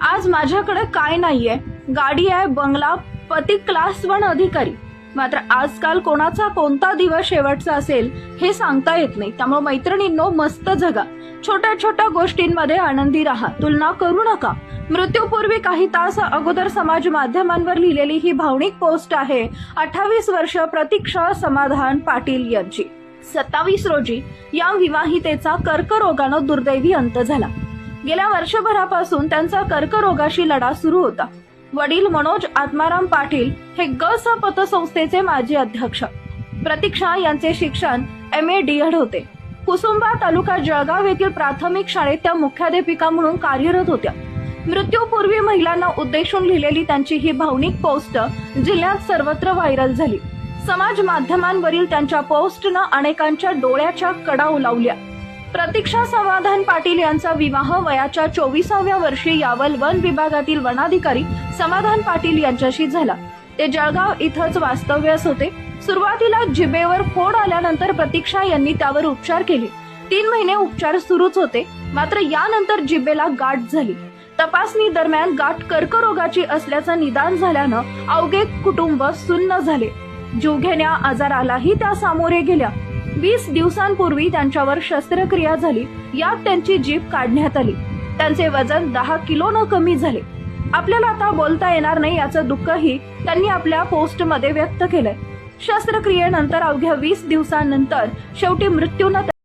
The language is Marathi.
आज माझ्याकडे काय नाहीये. गाडी आहे बंगला पती क्लास वन अधिकारी. मात्र आजकाल कोणाचा कोणता दिवस शेवटचा असेल हे सांगता येत नाही. त्यामुळे मैत्रिणींनो मस्त जगा. छोट्या छोट्या गोष्टींमध्ये आनंदी राहा. तुलना करू नका. मृत्यूपूर्वी काही तास अगोदर समाज माध्यमांवर लिहिलेली ही भावनिक पोस्ट आहे. अठ्ठावीस वर्ष प्रतीक्षा समाधान पाटील यांची. सत्तावीस रोजी या विवाहितेचा कर्करोगानं दुर्दैवी अंत झाला. गेल्या वर्षभरापासून त्यांचा कर्करोगाशी लढा सुरू होता. वडील मनोज आत्माराम पाटील हे ग स पतसंस्थेचे माजी अध्यक्ष. प्रतीक्षा यांचे शिक्षण एम ए डीएड होते. कुसुंबा तालुका जळगाव येथील प्राथमिक शाळेत त्या मुख्याध्यापिका म्हणून कार्यरत होत्या. मृत्यूपूर्वी महिलांना उद्देशून लिहिलेली त्यांची ही भावनिक पोस्ट जिल्ह्यात सर्वत्र व्हायरल झाली. समाज माध्यमांवरील त्यांच्या पोस्टनं अनेकांच्या डोळ्याच्या कडा उलावल्या प्रतीक्षा समाधान पाटील यांचा विवाह वयाच्या चोवीसाव्या वर्षी यावल वन विभागातील वनाधिकारी समाधान पाटील यांच्याशी झाला. ते जळगाव इथंच वास्तव्यास होते. सुरुवातीला जिबेवर फोड आल्यानंतर प्रतीक्षा यांनी त्यावर उपचार केले. तीन महिने उपचार सुरूच होते. मात्र यानंतर जिबेला गाठ झाली. तपासणी दरम्यान गाठ कर्करोगाची असल्याचं निदान झाल्यानं अवघे कुटुंब सुन्न झाले. जीवघेण्या आजारालाही त्या सामोरे गेल्या. वीस दिवसांपूर्वी त्यांच्यावर शस्त्रक्रिया झाली. यात त्यांची जीभ काढण्यात आली. त्यांचे वजन दहा किलो न कमी झाले. आपल्याला आता बोलता येणार नाही याचं दुःखही त्यांनी आपल्या पोस्टमध्ये व्यक्त केलंय. शस्त्रक्रियेनंतर अवघ्या वीस दिवसांनंतर शेवटी मृत्यूनं